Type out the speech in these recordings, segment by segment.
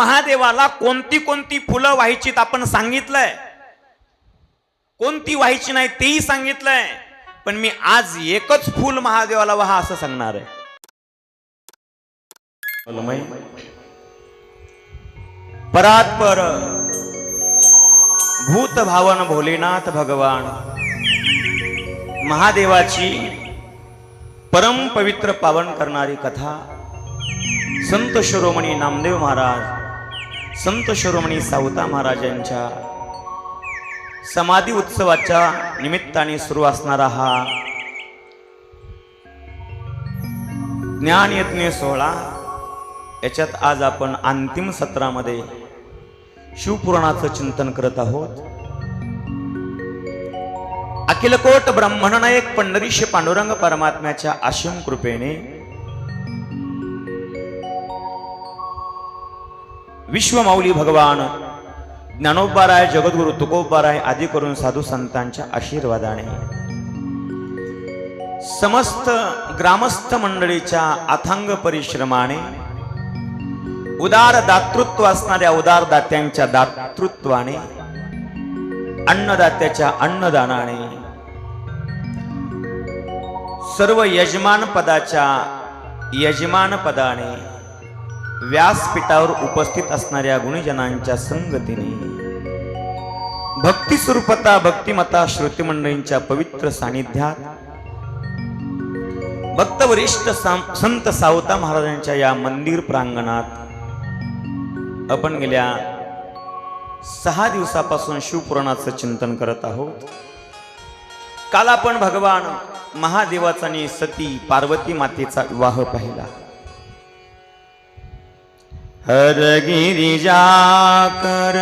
महादेवाला कोणती कोणती फुलं व्हायचीत आपण सांगितलंय? कोणती व्हायची नाही तेही सांगितलंय. पण मी आज एकच फुल महादेवाला व्हा असं सांगणार आहे. परात्पर. भूत भावन भोलेनाथ भगवान. महादेवाची परम पवित्र पावन करणारी कथा. संत शिरोमणी नामदेव महाराज. संत शिरोमणी सावता महाराजांच्या समाधी उत्सवाच्या निमित्ताने सुरू असणारा हा ज्ञानयज्ञ सोहळा याच्यात आज आपण अंतिम सत्रामध्ये शिवपुराणाचं चिंतन करत आहोत. अखिलकोट ब्रह्मणनायक पंढरीश पांडुरंग परमात्म्याच्या आशिम कृपेने विश्वमाऊली भगवान. ज्ञानोबाराय जगद्गुरु तुकोबाराय आदी करून साधू संतांच्या आशीर्वादाने. समस्त ग्रामस्थ मंडळीच्या अथांग परिश्रमाने उदार दातृत्व असणाऱ्या उदार दात्यांच्या दातृत्वाने अन्नदात्याच्या अन्नदानाने सर्व यजमान पदाच्या यजमान पदाने व्यासपीठावर उपस्थित असणाऱ्या गुणजनांच्या संगतीने. भक्ती स्वरूपता भक्तिमता श्रुती मंडळींच्या पवित्र सानिध्यात भक्तवरिष्ठ वरिष्ठ संत सावता महाराजांच्या या मंदिर प्रांगणात आपण गेल्या सहा दिवसापासून शिवपुराणाचं चिंतन करत आहोत. काल आपण भगवान महादेवाचा आणि सती पार्वती मातेचा विवाह पाहिला. हर गिरिजा कर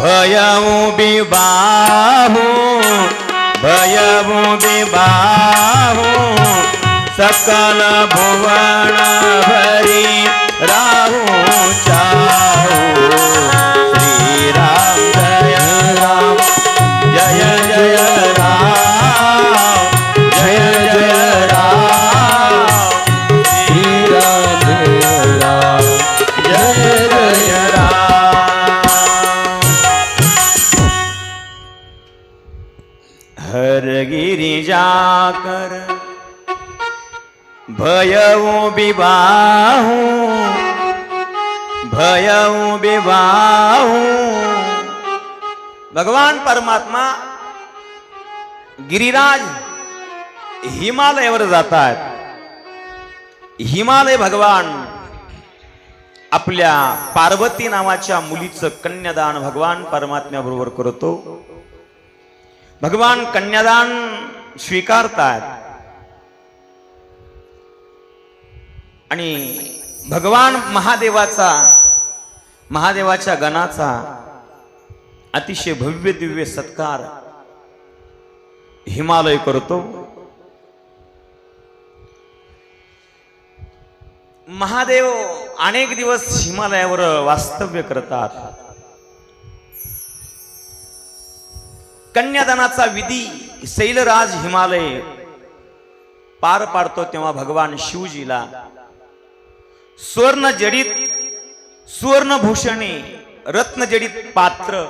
भयऊ बिबाहू भयऊ बिबाहू सकल भुवन भरी कर गिरिजाकर भयऊ विवाहू भयऊ विवाहू भगवान परमात्मा गिरिराज हिमालयावर जातात. हिमालय भगवान आपल्या पार्वती नावाच्या मुलीचं कन्यादान भगवान परमात्म्याबरोबर करतो. भगवान कन्यादान स्वीकारतात. आणि भगवान महादेवाचा महादेवाच्या गणाचा अतिशय भव्य दिव्य सत्कार हिमालय करतो. महादेव अनेक दिवस हिमालयावर वास्तव्य करतात. कन्यादानाचा विधी शैलराज हिमालय. पार पाडतो तेव्हा भगवान शिवजीला. स्वर्ण जडित सुवर्णभूषणे रत्नजडित पात्र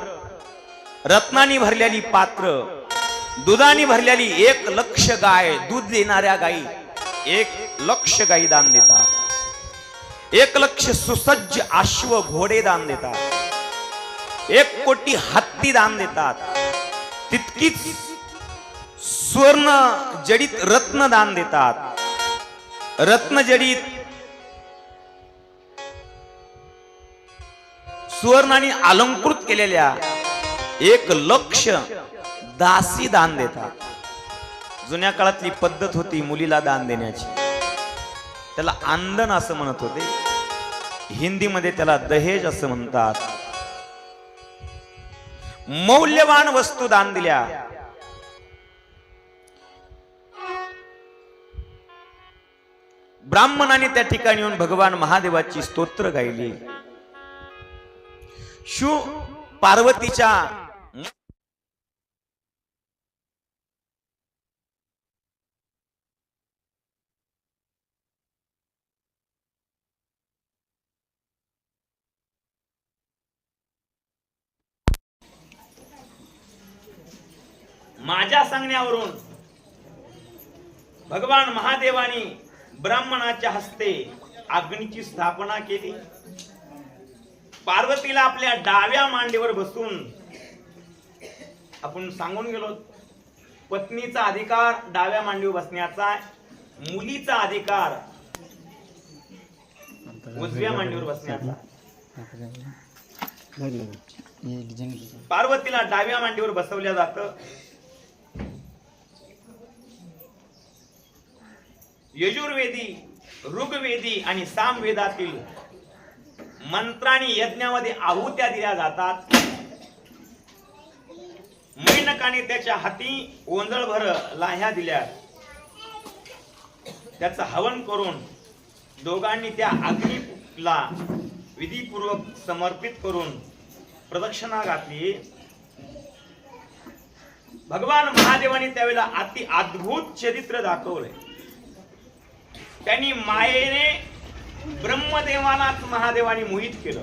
रत्नानी भरलेली पात्र दुधानी भरलेली एक लक्ष गाय दूध देणाऱ्या गायी एक लक्ष गायी दान देतात. एक लक्ष सुसज्ज अश्व घोडे दान देतात. एक कोटी हत्ती दान देतात. तितकीच स्वर्ण जडित रत्न दान देतात. रत्न जडित सुवर्णाने अलंकृत केलेल्या एक लक्ष दासी दान देतात. जुन्या काळातली पद्धत होती मुलीला दान देण्याची. त्याला आंदन असं म्हणत होते. हिंदीमध्ये त्याला दहेज असं म्हणतात. मौल्यवान वस्तू दान दिल्या. ब्राह्मणाने त्या ठिकाणी येऊन भगवान महादेवाची स्तोत्र गायली. शु पार्वतीच्या माझ्या सांगण्यावरून भगवान महादेवाने ब्राह्मणाच्या हस्ते अग्नीची स्थापना केली. पार्वतीला आपल्या डाव्या मांडीवर बसून आपण सांगून गेलो पत्नीचा अधिकार डाव्या मांडीवर बसण्याचा मुलीचा अधिकार उजव्या मांडीवर बसण्याचा पार्वतीला डाव्या मांडीवर बसवल्या जात. यजुर्वेदी ऋग्वेदी आणि सामवेदातील मंत्रांनी यज्ञामध्ये आहुत्या दिल्या जातात. मैनकाने त्याच्या हाती ओंजळभर लाह्या दिल्या. त्याचं हवन करून दोघांनी त्या अग्नीला विधीपूर्वक समर्पित करून प्रदक्षिणा घातली. भगवान महादेवाने त्यावेळेला अति अद्भुत चरित्र दाखवलंय त्यांनी मायेने ब्रह्मदेवालाच महादेवाने मोहित केलं.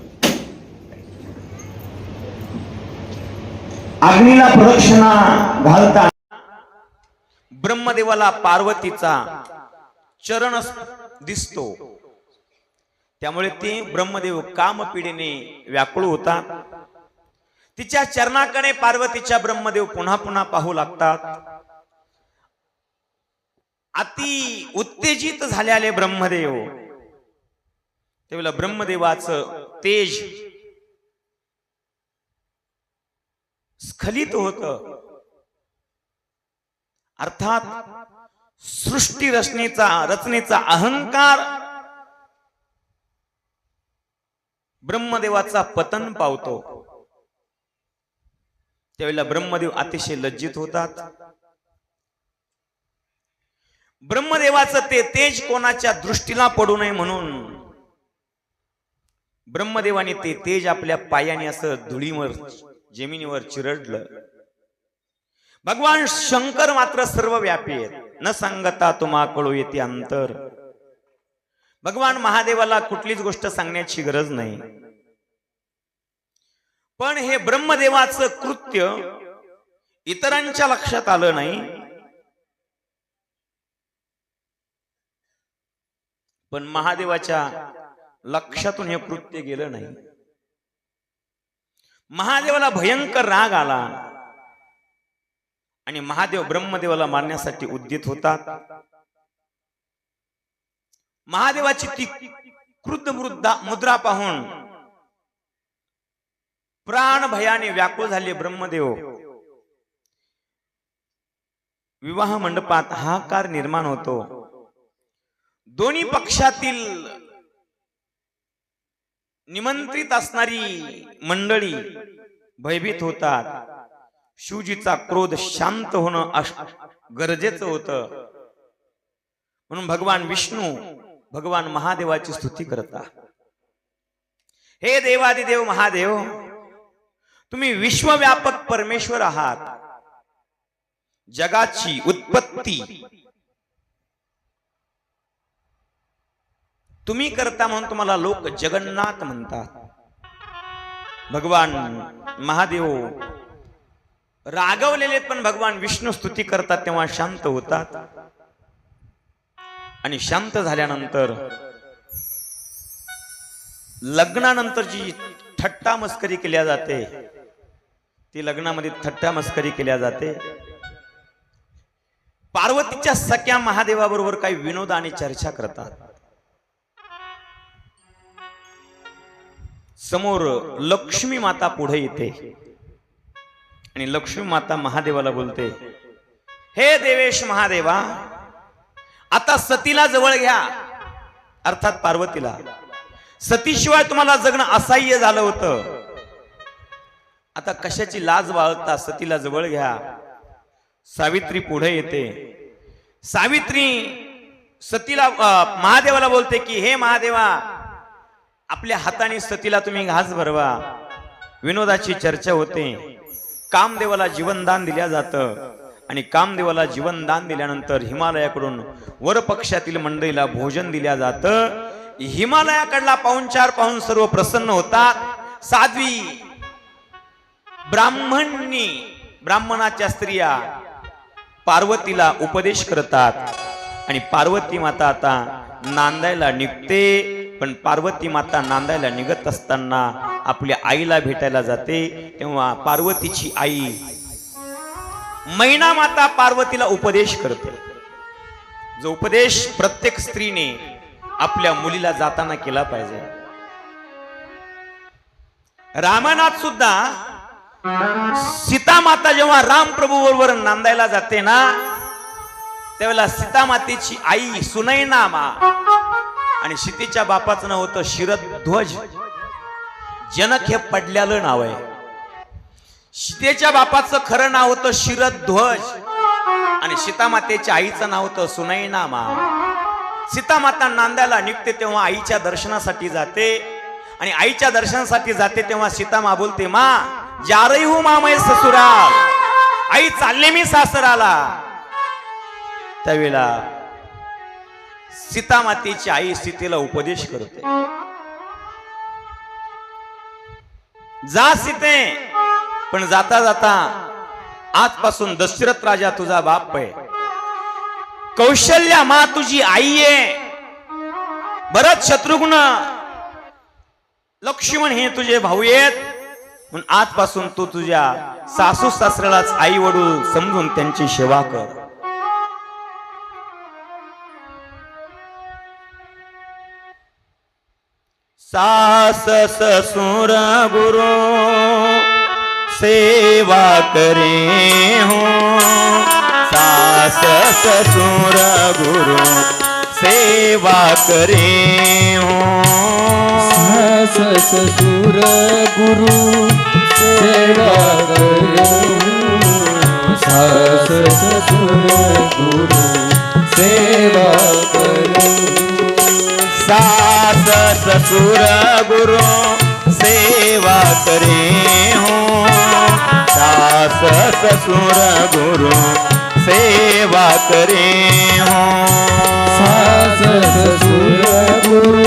अग्नीला प्रदक्षिणा घालता ब्रह्मदेवाला पार्वतीचा चरण दिसतो. त्यामुळे ते ब्रह्मदेव कामपिढीने व्याकुळ होता तिच्या चरणाकडे पार्वतीच्या ब्रह्मदेव पुन्हा पुन्हा पाहू लागतात. अति उत्तेजित झालेले ब्रह्मदेव. त्यावेळेला ब्रह्मदेवाचं तेज स्खलित होत. अर्थात सृष्टी रचनेचा रचनेचा अहंकार ब्रह्मदेवाचा पतन पावतो. त्यावेळेला ब्रह्मदेव अतिशय लज्जित होतात. ब्रह्मदेवाचं ते तेज कोणाच्या दृष्टीला पडू नये म्हणून. ब्रह्मदेवाने ते तेज आपल्या पायाने असं धुळीवर जमिनीवर चिरडलं. भगवान शंकर मात्र सर्व व्यापी आहेत. न सांगता तुम्हा कळू येते अंतर. भगवान महादेवाला कुठलीच गोष्ट सांगण्याची गरज नाही. पण हे ब्रह्मदेवाचं कृत्य इतरांच्या लक्षात आलं नाही पण महादेवाच्या लक्षातून हे कृत्य गेलं नाही. महादेवाला भयंकर राग आला. आणि महादेव ब्रह्मदेवाला मारण्यासाठी उद्यत होतात. महादेवाची ती क्रुद्ध मुद्दा मुद्रा पाहून प्राण भयाने व्याकुळ झाले ब्रह्मदेव. विवाह मंडपात हाकार निर्माण होतो. दोन्ही पक्षातील निमंत्रित असणारी मंडळी भयभीत होतात. शिवजीचा क्रोध शांत होणं गरजेचं होतं. म्हणून भगवान विष्णू भगवान महादेवाची स्तुती करता हे देवादिदेव महादेव तुम्ही विश्वव्यापक परमेश्वर आहात. जगाची उत्पत्ती तुम्ही करता म्हणून तुम्हाला लोक जगन्नाथ म्हणतात. भगवान महादेव रागवलेले पण भगवान विष्णू स्तुती करतात तेव्हा शांत होतात. आणि शांत झाल्यानंतर लग्नानंतर जी थट्टा मस्करी केल्या जाते ती लग्नामध्ये थट्टा मस्करी केल्या जाते. पार्वतीच्या सख्या महादेवाबरोबर काही विनोद आणि चर्चा करतात. समोर लक्ष्मी माता पुढे येते. आणि लक्ष्मी माता महादेवाला बोलते हे देवेश महादेवा आता सतीला जवळ घ्या. अर्थात पार्वतीला सतीशिवाय तुम्हाला जगणं असह्य झालं होतं. आता कशाची लाज बाळगता सतीला जवळ घ्या. सावित्री पुढे येते. सावित्री सतीला महादेवाला बोलते की हे महादेवा आपल्या हाताने सतीला तुम्ही घास भरवा. विनोदाची चर्चा होते. कामदेवाला जीवनदान दिल्या जातं. आणि कामदेवाला जीवनदान दिल्यानंतर हिमालयाकडून वर पक्षातील मंडळीला भोजन दिल्या जातं. हिमालयाकडला पाहुणचार पाहून सर्व प्रसन्न होतात. साध्वी ब्राह्मणी ब्राह्मणाच्या स्त्रिया पार्वतीला उपदेश करतात. आणि पार्वती माता आता नांदायला निघते. पण पार्वती माता नांदायला निघत असताना आपल्या आईला भेटायला जाते तेव्हा पार्वतीची आई मैना माता पार्वतीला उपदेश करते. जो उपदेश प्रत्येक स्त्रीने आपल्या मुलीला जाताना केला पाहिजे. रामानाथ सुद्धा सीता माता जेव्हा राम प्रभू बरोबर नांदायला जाते ना त्यावेळेला सीता मातेची आई सुनैनामा आणि सीतेच्या बापाचं नाव होतं शिरध्वज जनक हे पडल्यालं नाव आहे. सीतेच्या बापाचं खरं नाव होतं शिरध्वज आणि सीतामातेच्या आईचं नाव होतं सुनैनामा. सीतामाता नांद्याला निघते तेव्हा आईच्या दर्शनासाठी जाते. आणि आईच्या दर्शनासाठी जाते तेव्हा सीतामा बोलते मा जारई हो मामय ससुरा आई चालले मी सासराला. त्यावेळेला सीतामातेची आई सीतेला उपदेश करते. जा सीते पण जाता जाता आजपासून दशरथ राजा तुझा बाप आहे कौशल्या मा तुझी आई आहे बरच शत्रुघ्न लक्ष्मण हे तुझे भाऊ आहेत आजपासून तू तुझ्या सासू सासऱ्यालाच आई वडूल समजून त्यांची सेवा कर. सास ससुर गुरु सेवा करे हो। सास ससुर गुरु सेवा करे हो। सास ससुर गुरु सेवा करू हो। सास ससुर गुरु ससुर गुरु सेवा करे हो। सास ससुर गुरु सेवा करे हो। सास ससुर गुरु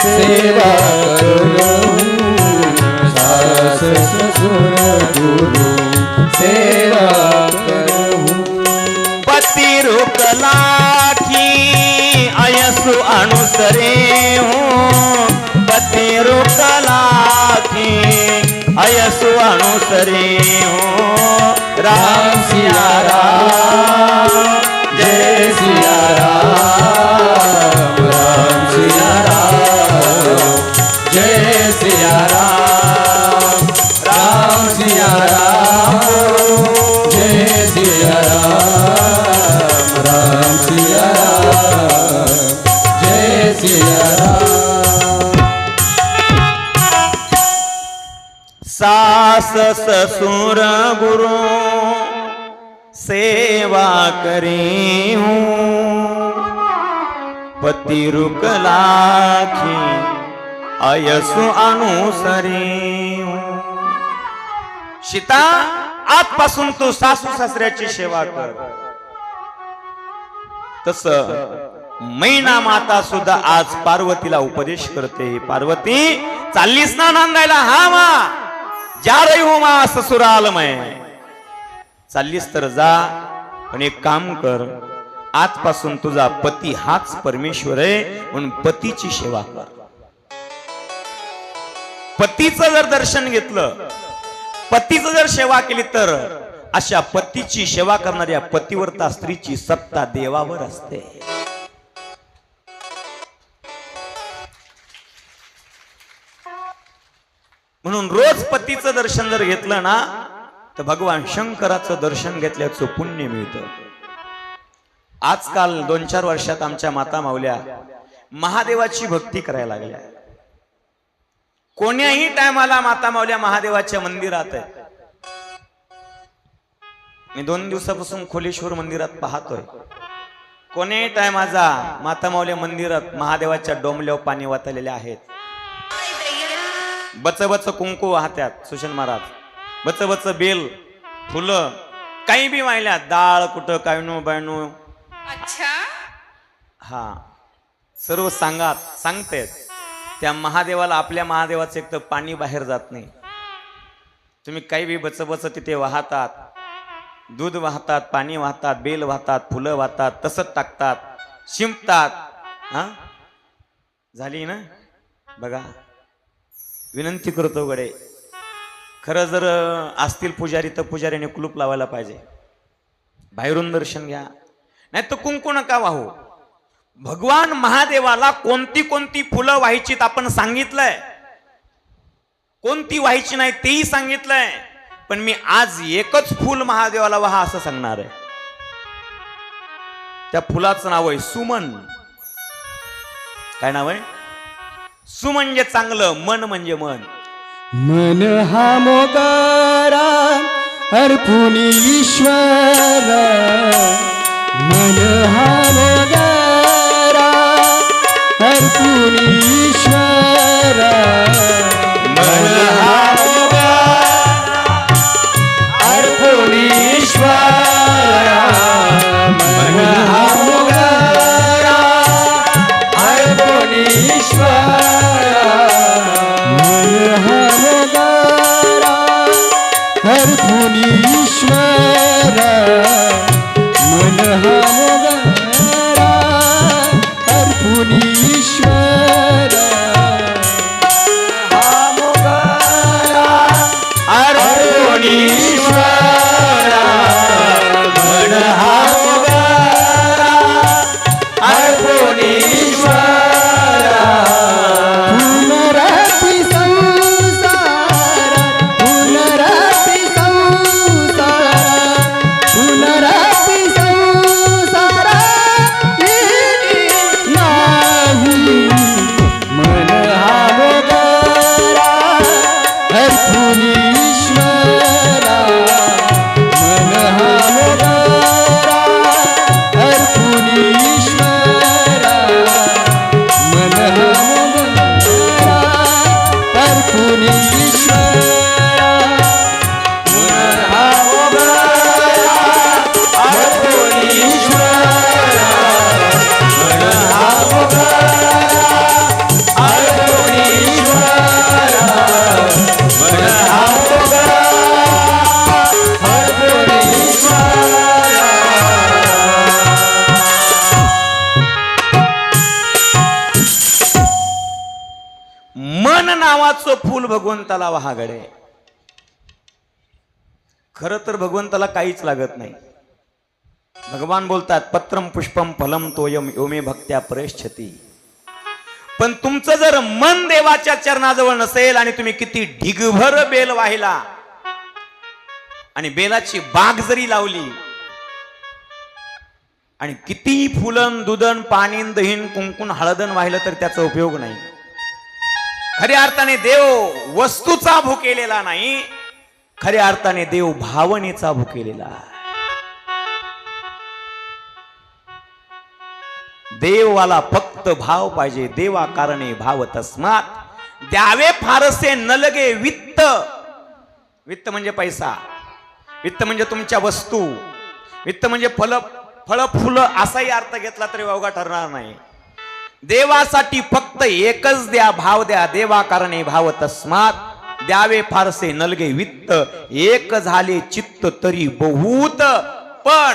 सेवा करू सास ससुर गुरु सेवा करू पती रुकला पती रुकला की अयसु अनुसरे हो राम सास ससुर गुरु सेवा करी हूँ पति रुक लाखी अयसु अनुसरी सीता आजपासून तू सासू सासऱ्याची सेवा कर। तस मैना माता सुद्धा आज पार्वतीला उपदेश करते पार्वती चाललीस ना नांदायला? हा मा. जा रही हो मा ससुराल मै। चाललीस तर जा पण एक काम कर आजपासून तुझा पती हाच परमेश्वर आहे म्हणून पतीची सेवा कर. पतीचं जर दर्शन घेतलं पतीचं जर सेवा केली तर अशा पतीची सेवा करणाऱ्या पतिवर्ता स्त्रीची सत्ता देवावर असते. म्हणून रोज पतीचं दर्शन जर घेतलं ना तर भगवान शंकराचं दर्शन घेतल्याचं पुण्य मिळतं. आजकाल दोन चार वर्षात आमच्या माता मावल्या महादेवाची भक्ती करायला लागल्या. कोण्याही टायमाला माता मावल्या महादेवाच्या मंदिरात आहे. मी दोन दिवसापासून खोलेश्वर मंदिरात पाहतोय. कोण्याही टायमाचा माता मावल्या मंदिरात महादेवाच्या डोंबल्यावर पाणी वाचलेल्या आहेत. बच बच कुंकू वाहत्यात सुशन महाराज. बच बच बेल फुलं काही बी वाहिल्यात. डाळ कुठं कायनू बायनू अच्छा. हा. सर्व सांगात सांगतेत. त्या महादेवाला आपल्या महादेवाचं एक तर पाणी बाहेर जात नाही. तुम्ही काही बी बच बच तिथे वाहतात दूध वाहतात पाणी वाहतात बेल वाहतात फुलं वाहतात तसंच टाकतात शिंपतात. हा? झाली ना? बघा. विनंती करतो गडे खरं जर असतील पुजारी तर पुजारीने कुलूप लावायला पाहिजे. बाहेरून दर्शन घ्या. नाही तर कुंकू नका वाहू? भगवान महादेवाला कोणती कोणती फुलं व्हायचीत आपण सांगितलंय? कोणती व्हायची नाही तेही सांगितलंय. पण मी आज एकच फुल महादेवाला व्हा असं सांगणार आहे. त्या फुलाचं नाव आहे सुमन. काय नाव आहे? सु म्हणजे चांगलं मन म्हणजे मन. मन हा मोगारा अर्पुनी ईश्वर. मन हा मोगारा Johnny. भगवंताला वहागडे. खरं तर भगवंताला काहीच लागत नाही. भगवान बोलतात पत्रम पुष्पम फलम तोयम योमे भक्त्या प्रेष्छती पण तुमचं जर मन देवाच्या चरणाजवळ नसेल आणि तुम्ही किती ढिगभर बेल वाहिला आणि बेलाची बाग जरी लावली आणि किती फुलन दुधन पाणी दहीन कुंकून हळदन वाहिलं तर त्याचा उपयोग नाही. खऱ्या अर्थाने देव वस्तूचा भुकेलेला नाही खऱ्या अर्थाने देव भावनेचा भुकेलेला देवाला फक्त भाव पाहिजे देवा कारणे भाव तस्मात. द्यावे फारसे न लगे वित्त. वित्त म्हणजे पैसा. वित्त म्हणजे तुमच्या वस्तू. वित्त म्हणजे फल फळ फुलं असाही अर्थ घेतला तरी वावगा ठरणार नाही. देवासाठी फक्त फक्त एकच द्या भाव द्या देवा कारणे भाव तस्मात. द्यावे फारसे नलगे वित्त एक झाले चित्त तरी बहुत. पण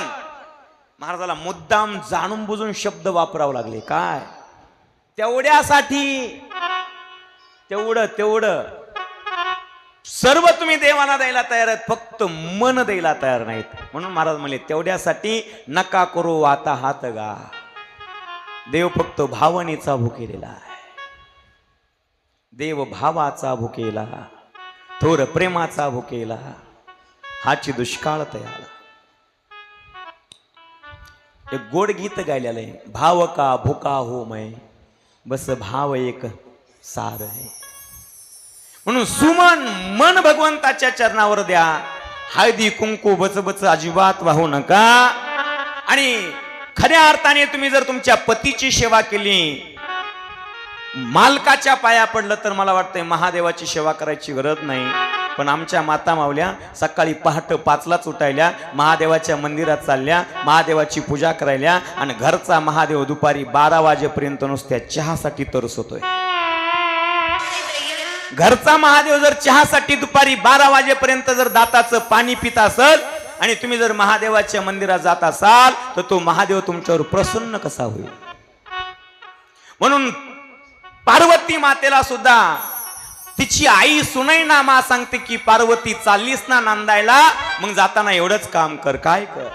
महाराजाला मुद्दाम जाणून बुजून शब्द वापरावं लागले. काय? तेवढ्यासाठी तेवढं तेवढं. सर्व तुम्ही देवाला द्यायला तयार आहेत फक्त मन द्यायला तयार नाहीत. म्हणून महाराज म्हणले तेवढ्यासाठी नका करू आता हात गा. देव फक्त भावनेचा भुकेलेला आहे. देव भावाचा भुकेला थोर प्रेमाचा भुकेला हाची दुष्काळ तयाला एक गोड गीत गायलेलं आहे भाव का भुका हो मै बस भाव एक सार आहे. म्हणून सुमन मन भगवंताच्या चरणावर द्या हळदी कुंकू बच अजिबात वाहू नका. आणि खऱ्या अर्थाने तुम्ही जर तुमच्या पतीची सेवा केली मालकाच्या पाया पडलं तर मला वाटतंय महादेवाची सेवा करायची गरज नाही. पण आमच्या माता मावल्या सकाळी पहाट पाचलाच उठायल्या महादेवाच्या मंदिरात चालल्या महादेवाची पूजा करायल्या आणि घरचा महादेव दुपारी बारा वाजेपर्यंत नुसत्या चहासाठी तरसतोय घरचा महादेव जर चहासाठी दुपारी बारा वाजेपर्यंत जर दाताचं पाणी पित असल आणि तुम्ही जर महादेवाच्या मंदिरात जात असाल तर तो महादेव तुमच्यावर प्रसन्न कसा होईल? म्हणून पार्वती मातेला सुद्धा तिची आई सुनैनामा सांगते की पार्वती चाललीस ना नांदायला? मग जाताना एवढंच काम कर. काय कर?